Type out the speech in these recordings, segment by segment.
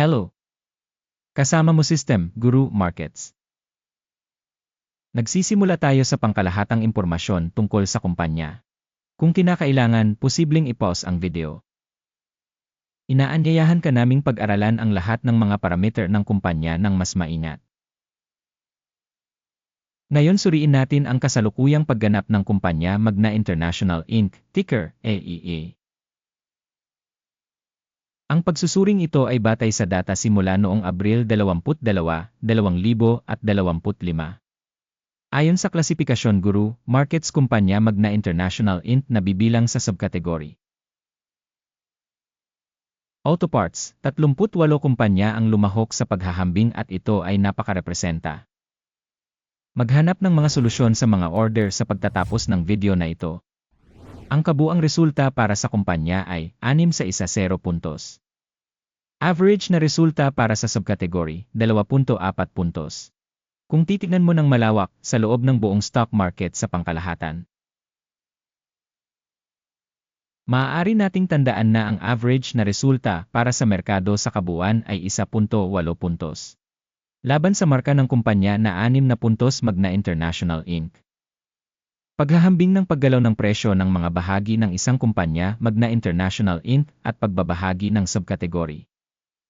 Hello! Kasama mo System, Guru Markets. Nagsisimula tayo sa pangkalahatang impormasyon tungkol sa kumpanya. Kung kinakailangan, posibleng i-pause ang video. Inaanyayahan ka naming pag-aralan ang lahat ng mga parameter ng kumpanya ng mas maingat. Ngayon suriin natin ang kasalukuyang pagganap ng kumpanya Magna International Inc., ticker AEA. Ang pagsusuring ito ay batay sa data simula noong Abril 22, 2025. Ayon sa klasifikasyon guru, markets kumpanya Magna International Inc. na bibilang sa subkategory. Auto parts, 38 kumpanya ang lumahok sa paghahambing at ito ay napakarepresenta. Maghanap ng mga solusyon sa mga order sa pagtatapos ng video na ito. Ang kabuang resulta para sa kumpanya ay 6 sa isa 0 puntos. Average na resulta para sa subkategory, 2.4 puntos. Kung titignan mo ng malawak sa loob ng buong stock market sa pangkalahatan. Maaari nating tandaan na ang average na resulta para sa merkado sa kabuuan ay 1.8 puntos. Laban sa marka ng kumpanya na 6 na puntos Magna International Inc. Paghahambing ng paggalaw ng presyo ng mga bahagi ng isang kumpanya, Magna International Inc. at pagbabahagi ng subkategory.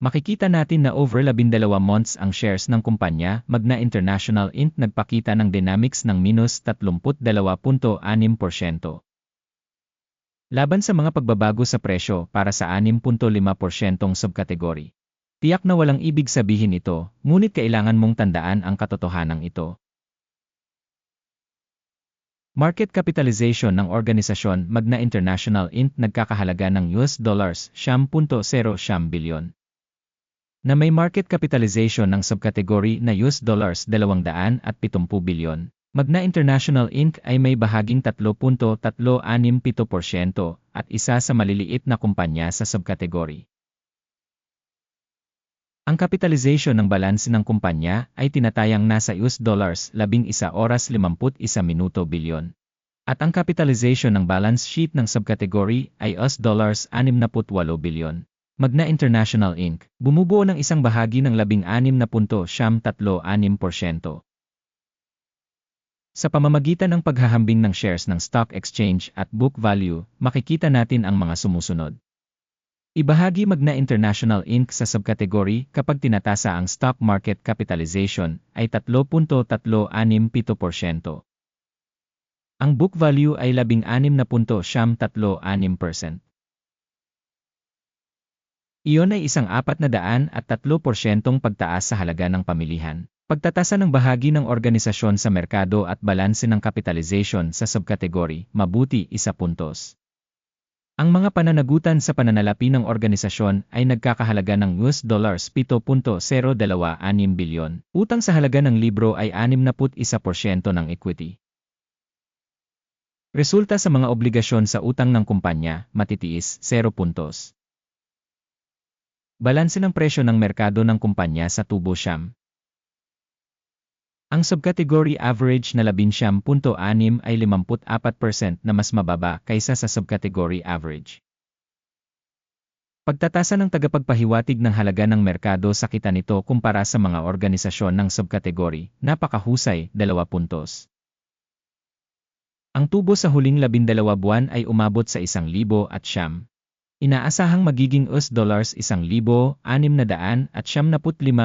Makikita natin na over 12 months ang shares ng kumpanya, Magna International Inc. nagpakita ng dynamics ng minus 32.6%. Laban sa mga pagbabago sa presyo para sa 6.5% subkategory. Tiyak na walang ibig sabihin ito, ngunit kailangan mong tandaan ang katotohanan ito. Market capitalization ng organisasyon Magna International Inc. nagkakahalaga ng US dollars 10.0 bilyon. Na may market capitalization ng subkategory na US dollars 270 bilyon. Magna International Inc. ay may bahaging 3.367% at isa sa maliliit na kumpanya sa subkategory. Ang capitalization ng balanse ng kumpanya ay tinatayang nasa US dollars 11 oras 51 minuto bilyon. At ang capitalization ng balance sheet ng subcategory ay US dollars 68 bilyon. Magna International Inc. bumubuo ng isang bahagi ng 16.36%. Sa pamamagitan ng paghahambing ng shares ng stock exchange at book value, makikita natin ang mga sumusunod. Ibahagi Magna International Inc. sa subkategory kapag tinatasa ang stock market capitalization ay 3.367%. Ang book value ay 16.36%. Iyon ay isang apat na daan at 3% pagtaas sa halaga ng pamilihan. Pagtatasa ng bahagi ng organisasyon sa merkado at balanse ng capitalization sa subkategory, mabuti isa puntos. Ang mga pananagutan sa pananalapi ng organisasyon ay nagkakahalaga ng US dollars 7.026 bilyon. Utang sa halaga ng libro ay 61% ng equity. Resulta sa mga obligasyon sa utang ng kumpanya, matitiis, 0 puntos. Balanse ng presyo ng merkado ng kumpanya sa tubo siyam, ang subcategory average na 11.6 ay 54% na mas mababa kaysa sa subcategory average. Pagtatasa ng tagapagpahiwatig ng halaga ng merkado sa kita nito kumpara sa mga organisasyon ng subkategory, napakahusay, 2 puntos. Ang tubo sa huling 12 buwan ay umabot sa 1,000 at siyam. Inaasahang magiging US dollars 1,675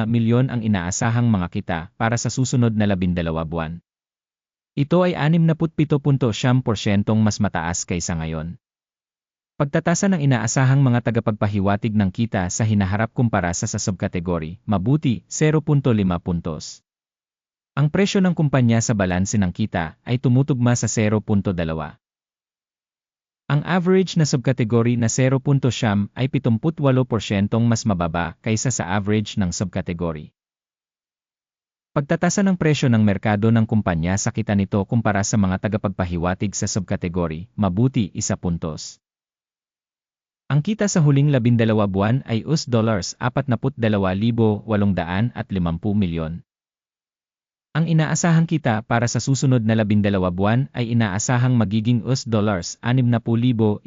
milyon ang inaasahang mga kita para sa susunod na 12 buwan. Ito ay 67.7% mas mataas kaysa ngayon. Pagtatasa ng inaasahang mga tagapagpahiwatig ng kita sa hinaharap kumpara sa sa subkategory, mabuti, 0.5 puntos. Ang presyo ng kumpanya sa balanse ng kita ay tumutugma sa 0.2. Ang average na subkategory na 0.7 ay 78% mas mababa kaysa sa average ng subkategory. Pagtatasa ng presyo ng merkado ng kumpanya sa kita nito kumpara sa mga tagapagpahiwatig sa subkategory, mabuti isa puntos. Ang kita sa huling 12 buwan ay US dollars 42,850 milyon. Ang inaasahang kita para sa susunod na 12 buwan ay inaasahang magiging US dollars 60,100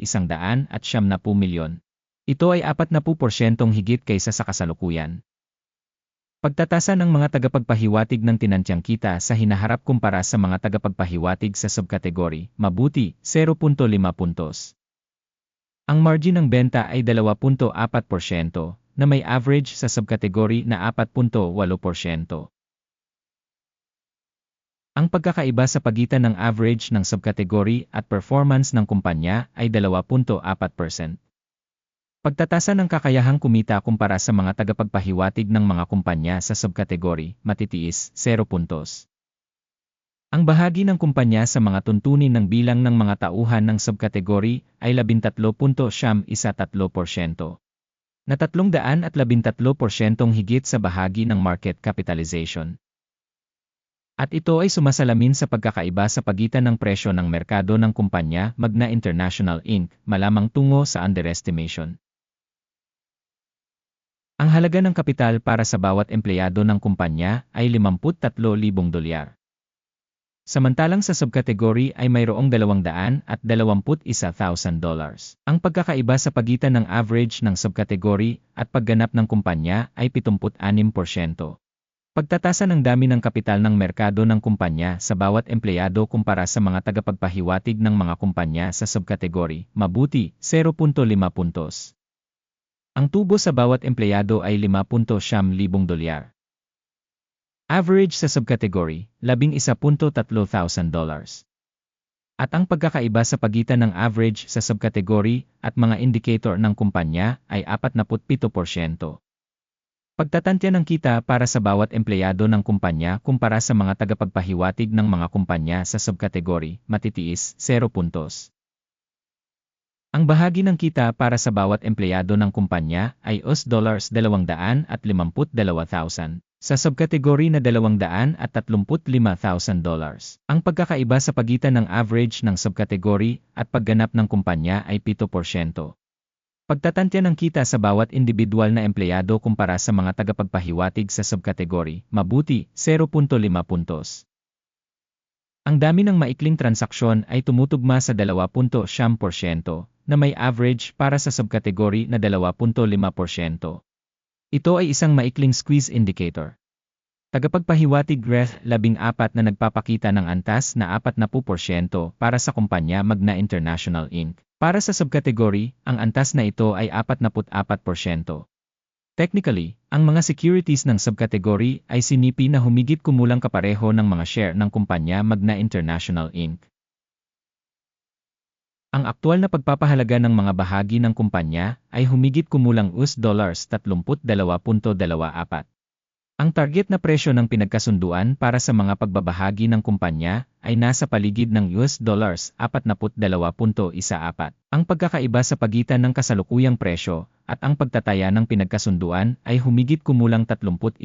at 70 milyon. Ito ay 40% higit kaysa sa kasalukuyan. Pagtatasa ng mga tagapagpahiwatig ng tinantyang kita sa hinaharap kumpara sa mga tagapagpahiwatig sa subkategory, mabuti, 0.5 puntos. Ang margin ng benta ay 2.4% na may average sa subkategory na 4.8%. Ang pagkakaiba sa pagitan ng average ng subkategory at performance ng kumpanya ay 2.4%. Pagtatasa ng kakayahang kumita kumpara sa mga tagapagpahiwatig ng mga kumpanya sa subkategory, matitiis, 0 puntos. Ang bahagi ng kumpanya sa mga tuntunin ng bilang ng mga tauhan ng subkategory ay 13.13%, na 313% higit sa bahagi ng market capitalization. At ito ay sumasalamin sa pagkakaiba sa pagitan ng presyo ng merkado ng kumpanya Magna International Inc. malamang tungo sa underestimation. Ang halaga ng kapital para sa bawat empleyado ng kumpanya ay 53,000 dolyar. Samantalang sa subkategory ay mayroong 200 at 21,000 dollars. Ang pagkakaiba sa pagitan ng average ng subkategory at pagganap ng kumpanya ay 76%. Pagtatasa ng dami ng kapital ng merkado ng kumpanya sa bawat empleyado kumpara sa mga tagapagpahiwatig ng mga kumpanya sa subkategory, mabuti, 0.5 puntos. Ang tubo sa bawat empleyado ay 5.7 dolyar. Average sa subcategory, 11.3 thousand dollars. At ang pagkakaiba sa pagitan ng average sa subcategory at mga indicator ng kumpanya ay 47%. Pagtatantya ng kita para sa bawat empleyado ng kumpanya kumpara sa mga tagapagpahiwatig ng mga kumpanya sa subcategory, matitiis, 0 puntos. Ang bahagi ng kita para sa bawat empleyado ng kumpanya ay US dollars 252,000 sa subkategory na 235,000 dollars. Ang pagkakaiba sa pagitan ng average ng subkategory at pagganap ng kumpanya ay 7%. Pagtatantya ng kita sa bawat individual na empleyado kumpara sa mga tagapagpahiwatig sa subkategory, mabuti, 0.5 puntos. Ang dami ng maikling transaksyon ay tumutugma sa 2.7% na may average para sa subkategory na 2.5%. Ito ay isang maikling squeeze indicator. Tagapagpahiwatig Greth 14 na nagpapakita ng antas na 40% para sa kumpanya Magna International Inc. Para sa subkategory, ang antas na ito ay 44%. Technically, ang mga securities ng subkategory ay sinipi na humigit kumulang kapareho ng mga share ng kumpanya Magna International Inc. Ang aktual na pagpapahalaga ng mga bahagi ng kumpanya ay humigit kumulang US dollars 32.24. Ang target na presyo ng pinagkasunduan para sa mga pagbabahagi ng kumpanya ay nasa paligid ng US dollars 42.14. Ang pagkakaiba sa pagitan ng kasalukuyang presyo at ang pagtataya ng pinagkasunduan ay humigit kumulang 31%.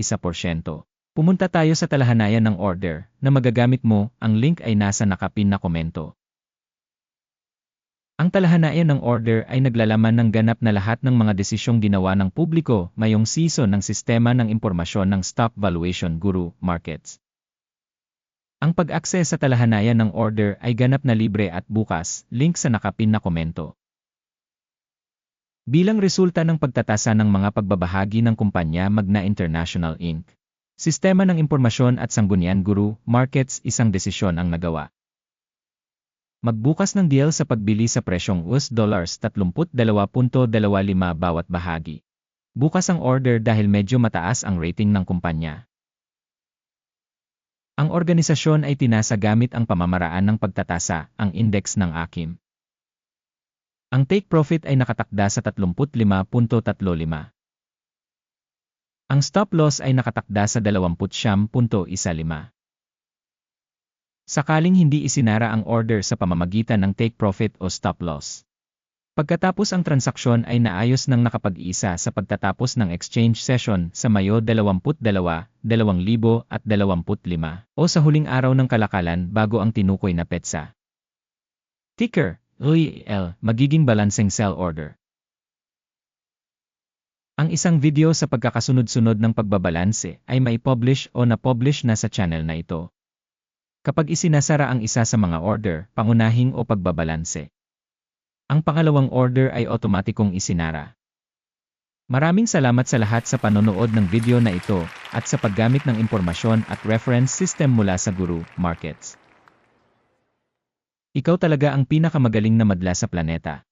Pumunta tayo sa talahanayan ng order na magagamit mo, ang link ay nasa nakapin na komento. Ang talahanayan ng order ay naglalaman ng ganap na lahat ng mga desisyong ginawa ng publiko ngayong season ng sistema ng impormasyon ng Stock Valuation Guru Markets. Ang pag-access sa talahanayan ng order ay ganap na libre at bukas, link sa nakapin na komento. Bilang resulta ng pagtatasa ng mga pagbabahagi ng kumpanya Magna International Inc. Sistema ng Impormasyon at Sanggunian Guru Markets isang desisyon ang nagawa. Magbukas ng deal sa pagbili sa presyong US dollars 32.25 bawat bahagi. Bukas ang order dahil medyo mataas ang rating ng kumpanya. Ang organisasyon ay tinasa gamit ang pamamaraan ng pagtatasa, ang index ng AKIM. Ang take profit ay nakatakda sa 35.35. Ang stop loss ay nakatakda sa 20.15. Sakaling hindi isinara ang order sa pamamagitan ng take profit o stop loss. Pagkatapos ang transaksyon ay naayos ng nakapag-isa sa pagtatapos ng exchange session sa Mayo 22, 2025 o sa huling araw ng kalakalan bago ang tinukoy na petsa. Ticker, UEL, magiging balancing sell order. Ang isang video sa pagkakasunod-sunod ng pagbabalanse ay mai-publish o na-publish na sa channel na ito. Kapag isinasara ang isa sa mga order, pangunahing o pagbabalanse. Ang pangalawang order ay otomatikong isinara. Maraming salamat sa lahat sa panonood ng video na ito at sa paggamit ng impormasyon at reference system mula sa Guru Markets. Ikaw talaga ang pinakamagaling na madla sa planeta.